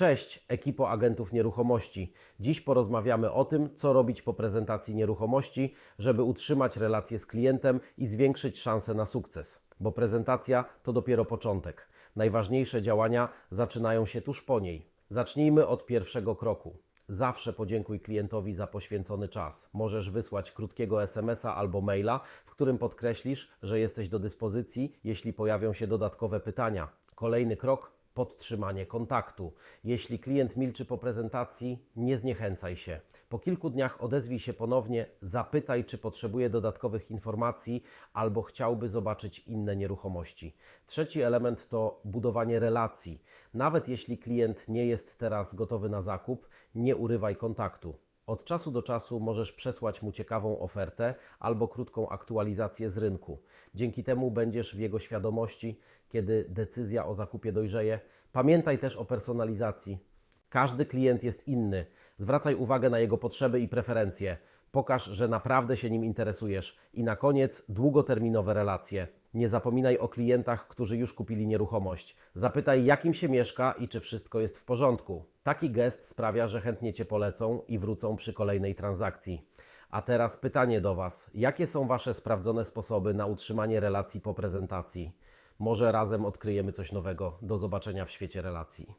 Cześć, ekipo agentów nieruchomości. Dziś porozmawiamy o tym, co robić po prezentacji nieruchomości, żeby utrzymać relacje z klientem i zwiększyć szanse na sukces. Bo prezentacja to dopiero początek. Najważniejsze działania zaczynają się tuż po niej. Zacznijmy od pierwszego kroku. Zawsze podziękuj klientowi za poświęcony czas. Możesz wysłać krótkiego SMS-a albo maila, w którym podkreślisz, że jesteś do dyspozycji, jeśli pojawią się dodatkowe pytania. Kolejny krok podtrzymanie kontaktu. Jeśli klient milczy po prezentacji, nie zniechęcaj się. Po kilku dniach odezwij się ponownie, zapytaj, czy potrzebuje dodatkowych informacji albo chciałby zobaczyć inne nieruchomości. Trzeci element to budowanie relacji. Nawet jeśli klient nie jest teraz gotowy na zakup, nie urywaj kontaktu. Od czasu do czasu możesz przesłać mu ciekawą ofertę albo krótką aktualizację z rynku. Dzięki temu będziesz w jego świadomości, kiedy decyzja o zakupie dojrzeje. Pamiętaj też o personalizacji. Każdy klient jest inny. Zwracaj uwagę na jego potrzeby i preferencje. Pokaż, że naprawdę się nim interesujesz. I na koniec długoterminowe relacje. Nie zapominaj o klientach, którzy już kupili nieruchomość. Zapytaj, jakim się mieszka i czy wszystko jest w porządku. Taki gest sprawia, że chętnie Cię polecą i wrócą przy kolejnej transakcji. A teraz pytanie do Was: jakie są Wasze sprawdzone sposoby na utrzymanie relacji po prezentacji? Może razem odkryjemy coś nowego. Do zobaczenia w świecie relacji.